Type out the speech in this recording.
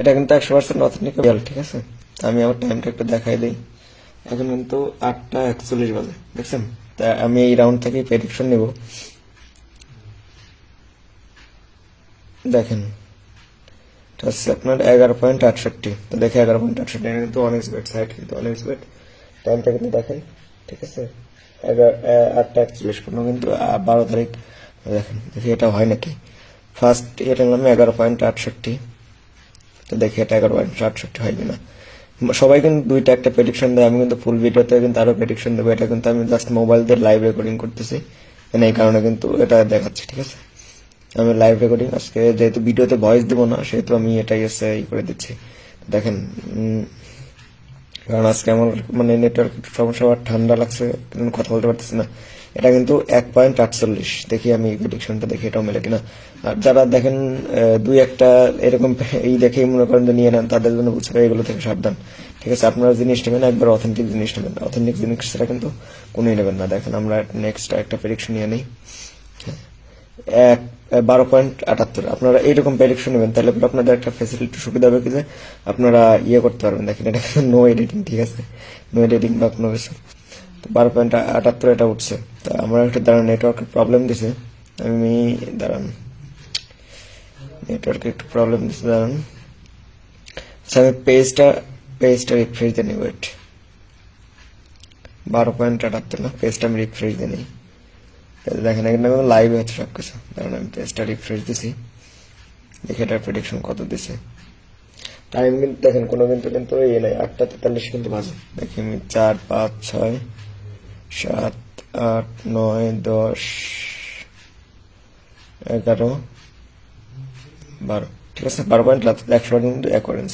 এটা কিন্তু একশো পার্সেন্ট অথেন্টিক ঠিক আছে? আমি আমার টাইমটা একটু দেখাই দিই। এখন কিন্তু আটটা একচল্লিশ বাজে, দেখছেন? তা আমি এই রাউন্ড থেকে প্রেডিকশন নেব। দেখেন, এটা হচ্ছে আপনার এগারো পয়েন্ট আটষট্টি। তো দেখে এগারো পয়েন্ট আটষট্টি, এটা কিন্তু অনেক বেট সাইড কিন্তু অনেক বেট টাইমটা কিন্তু দেখেন ঠিক আছে? এগারো আটটা একচল্লিশ, পনেরো কিন্তু বারো তারিখ। দেখেন, দেখি এটা হয় নাকি? ফার্স্ট এটা নামে এগারো পয়েন্ট আটষট্টি। তো দেখি এটা এগারো পয়েন্ট আটষট্টি হয় কিনা সবাই কিন্তু দুইটা একটা প্রেডিকশন দেয়, আমি কিন্তু ফুল ভিডিওতে কিন্তু আরও প্রেডিকশন দেবো। এটা কিন্তু আমি জাস্ট মোবাইল দিয়ে লাইভ রেকর্ডিং করতেছি। মানে এই কারণে কিন্তু এটা দেখাচ্ছি, ঠিক আছে? আমি লাইভ রেকর্ডিং আজকে যেহেতু ভিডিওতে ভয়েস দেবো না, সেহেতু আমি এটাই এসে ই করে দিচ্ছি। দেখেন কারণ আজকে আমার মানে নেটওয়ার্ক সমস্যা আর ঠান্ডা লাগছে কথা বলতে পারতেছি না। এটা কিন্তু এক পয়েন্ট আটচল্লিশ। দেখি আমি প্রেডিকশনটা দেখি, এটাও মেলে কিনা। আর যারা দেখেন দুই একটা এরকম এই দেখেই মনে করেন যে নিয়ে নেন, তাদের জন্য বুঝতে পারে এগুলো থেকে সাবধান। ঠিক আছে, আপনারা জিনিস নেবেন, একবার অথেন্টিক জিনিস নেবেন। অথেন্টিক জিনিস ছাড়া কিন্তু কোনোই নেবেন না। দেখেন, আমরা নেক্সট একটা প্রেডিকশন নিয়ে নিই। এক বারো পয়েন্ট আটাত্তর। আপনারা এইরকম প্রেডিকশন নেবেন, তাহলে আপনাদের একটা ফেসিলিটি সুবিধা হবে কি যে আপনারা ইয়ে করতে পারবেন। দেখেন, এটা নো এডিটিং ঠিক আছে? নো এডিটিং বা কোনো কিছু। তো বারো পয়েন্ট আটাত্তর এটা উঠছে। তা আমার একটা দাঁড়ান নেটওয়ার্কের প্রবলেম দিছে। আমি, দাঁড়ান। নেটওয়ার্কে একটু প্রবলেম দিছে, দাঁড়ান। আচ্ছা আমি পেজটা পেজটা রিফ্রেশ দিয়ে ওয়েট বারো পয়েন্ট আটাত্তর না পেজটা আমি রিফ্রেশ দিয়ে নিই। দেখেন, এখানে লাইভে হচ্ছে সব কিছু কারণ আমি পেজটা রিফ্রেশ দিছি। দেখে এটার প্রেডিকশন কত দিছে। টাইম কিন্তু দেখেন কোনো কিন্তু কিন্তু ইয়ে নাই, আটটা তেতাল্লিশ কিন্তু বাজে। দেখি আমি চার, পাঁচ, ছয়, সাত, আট, নয়, দশ, এগারো, বারো। ঠিক আছে, বারো পয়েন্ট একশো কিন্তু অ্যাকোয়ারেন্স